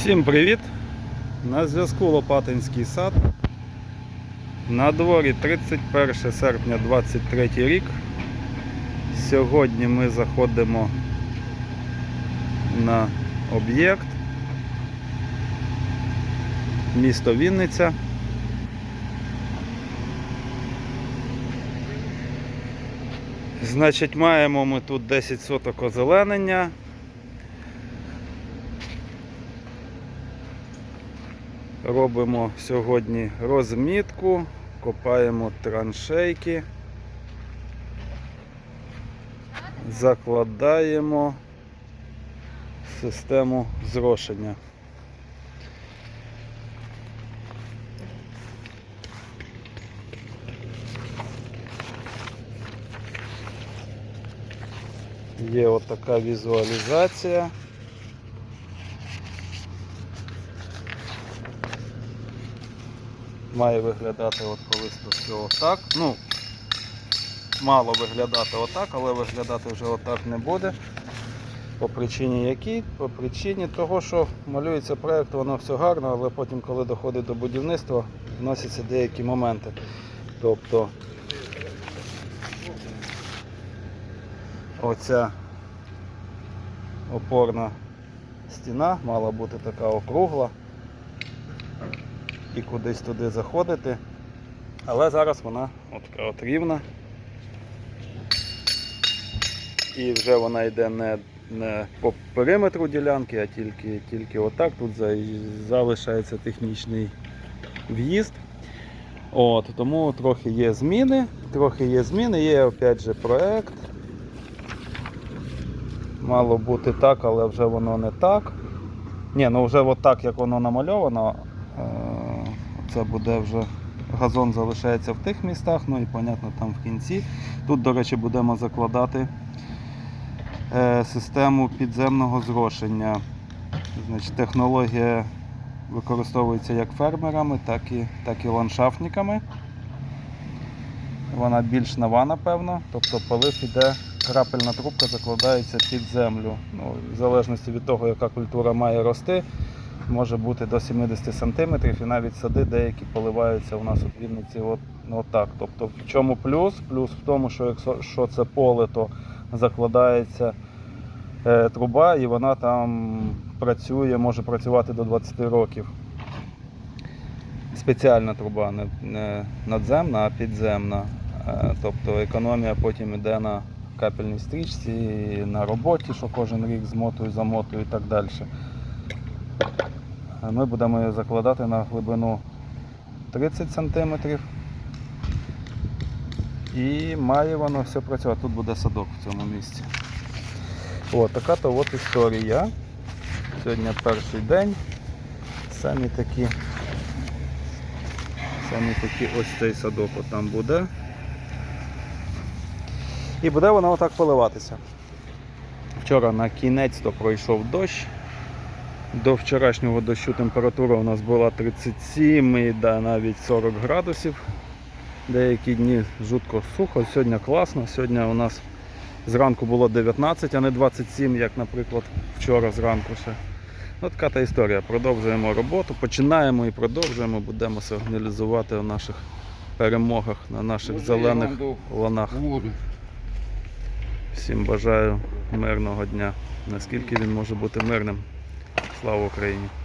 Всім привіт! На зв'язку Лопатинський сад. На дворі 31 серпня 23 рік. Сьогодні ми заходимо на об'єкт. Місто Вінниця. Значить, маємо ми тут 10 соток озеленення. Робимо сьогодні розмітку, копаємо траншейки, закладаємо систему зрошення. Є отака візуалізація. Має виглядати от колись все отак. Ну, мало виглядати отак, але виглядати вже отак не буде. По причині якій? По причині того, що малюється проєкт, воно все гарно, але потім, коли доходить до будівництва, вносяться деякі моменти. Тобто оця опорна стіна мала бути така округла і кудись туди заходити. Але зараз вона от така от рівна. І вже вона йде не, не по периметру ділянки, а тільки, тільки отак. Тут залишається технічний в'їзд. От, тому трохи є зміни, трохи є зміни, є опять же проект. Мало бути так, але вже воно не так. Ні, ну вже от так, як воно намальовано, е, це буде вже газон залишається в тих містах, ну і понятно там в кінці. Тут, до речі, будемо закладати е, систему підземного зрошення. Значить, технологія використовується як фермерами, так і, так і ландшафтниками. Вона більш нова, напевно, тобто полив іде, крапельна трубка закладається під землю. Ну, в залежності від того, яка культура має рости, може бути до 70 см, і навіть сади деякі поливаються у нас у Вінниці от, отак. Тобто в чому плюс? Плюс в тому, що якщо це поле, то закладається е, труба і вона там працює, може працювати до 20 років. Спеціальна труба, не, не надземна, а підземна. Е, Тобто економія потім йде на капельній стрічці, на роботі, що кожен рік змотую, замотую і так далі. Ми будемо її закладати на глибину 30 см. І має воно все працювати. Тут буде садок в цьому місці. От, така то от історія. Сьогодні перший день. Самі такі, самі такі ось цей садок от там буде. І буде вона отак поливатися. Вчора на кінець то пройшов дощ. До вчорашнього дощу температура у нас була 37 і да, навіть 40 градусів. Деякі дні жутко сухо, сьогодні класно. Сьогодні у нас зранку було 19, а не 27, як, наприклад, вчора зранку ще. Ну, така та історія. Продовжуємо роботу, починаємо і продовжуємо, будемо сигналізувати у наших перемогах на наших Може, зелених ланах. Всім бажаю мирного дня. Наскільки він може бути мирним. Слава Україні!